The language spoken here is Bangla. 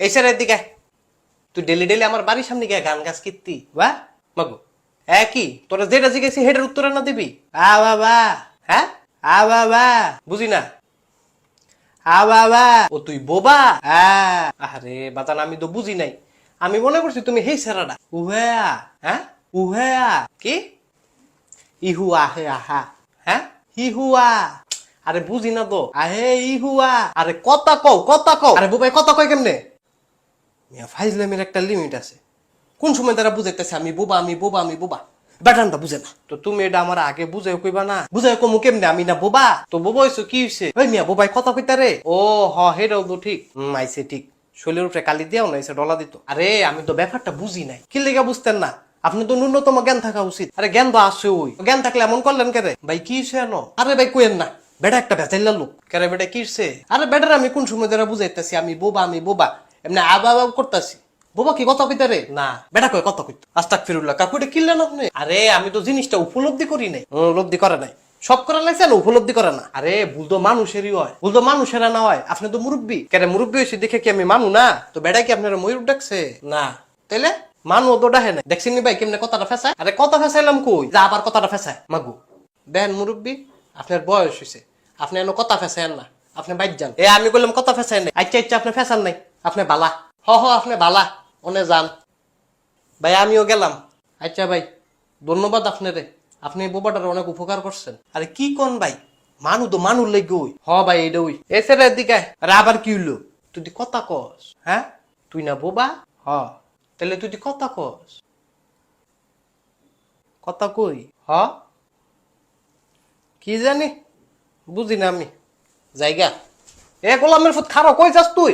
এই স্যারের দিকে। তুই ডেলি ডেলি আমার বাড়ির সামনে গিয়ে গান গাছ কীর্তি, বা? মাগো। একই তোরা যেটা জিজ্ঞেসি হেটার উত্তর না দিবি? আ বাবা। হ্যাঁ? আ বাবা। বুঝি না? আ বাবা। ও তুই বোবা? হ্যাঁ আরে বাতান আমি তো বুঝি নাই। আমি মনে করছি তুমি হেই সেরাডা উহেয়া হ্যাঁ? উহেয়া কি? ইহুয়া হে আহা হ্যাঁ? ইহুয়া আরে বুঝি না তো। আহে ইহুয়া আরে কথা কও কথা কও। আরে বোবাই, কথা কয় কেমনে? ফাইজলামের একটা লিমিট আছে। কোন সময় তারা বুঝাইতেছে, আমি বোবা আমি বোবা আমি বোবা ব্যাটানটা বুঝে না। তো তুমি এটা আমার আগে কইবা না। কমু কেমনে, আমি না বোবা? তো বোবা কি ওই মিয়া, বোবাই কথা কইতা রে? ও, হ তো ঠিক। ঠিক। উপরে কালি দিয়াও না এসে ডলা দিত। আরে, আমি তো ব্যাপারটা বুঝি নাই। কি লেগে বুঝতেন না? আপনি তো ন্যূনতম জ্ঞান থাকা উচিত। আরে, জ্ঞান তো আছে ওই জ্ঞান থাকলে এমন করলেন কেরে ভাই, কি? আরে ভাই কোয়েন না। বেটা একটা বেচাইলা লোক। কেরে বেটা, কি আরে, বেটার আমি কোন সময় ধরে বুঝাইতেছি, আমি বোবা আমি বোবা। এমনি আবা আবা করতেছি। বোবা কি কথা কইতে রে? না। বেটা কয় কথা কইতো? আস্তাক ফিরুল্লাহ কাকু এটা কিনলেন আপনি? আরে, আমি তো জিনিসটা উপলব্ধি করি নাই। উপলব্ধি করে নাই। সব করে লাগছে না, উপলব্ধি করে না। আরে, ভুল তো মানুষেরই হয়। ভুল তো মানুষেরা না হয়। আপনি তো মুরব্বী। কেন মুরব্বী হয়েছে দেখে কি আমি মানু না? তো বেটা কি আপনার ময়ূর ডাকছে? না। তাইলে? মানু তো ডাহে না দেখছেন ভাই কেমনে কথাটা ফেসায়? আরে, কথা ফেসাইলাম কই? যা, আবার কথাটা ফেসায়। মাগু। দেন মুরব্বী, আপনার বয়স হয়েছে আপনি এনে কথা ফেসায়েন না। আপনি বাইর যান। এ, আমি বললাম, কথা ফেসায় নাই। আচ্ছা আচ্ছা আপনি ফেসান নাই। আপনি বালা। হ হ আপনি বালা। ওনে যান। ভাই আমিও গেলাম। আচ্ছা ভাই ধন্যবাদ আপনারে। আপনি বোবাটার অনেক উপকার করছেন। আরে কি কোন ভাই? মানু তো মানুর লেগে ওই। হ ভাই এটা ওই। এসে রে দিকে আরে আবার কি হইল? তুই কথা কস। হ্যাঁ? তুই না বোবা? হ তাহলে তুই কথা কস। কথা কই? হ কি জানি? বুঝি না আমি। জায়গা। এ গোলামের ফুট খারো কই যাস তুই?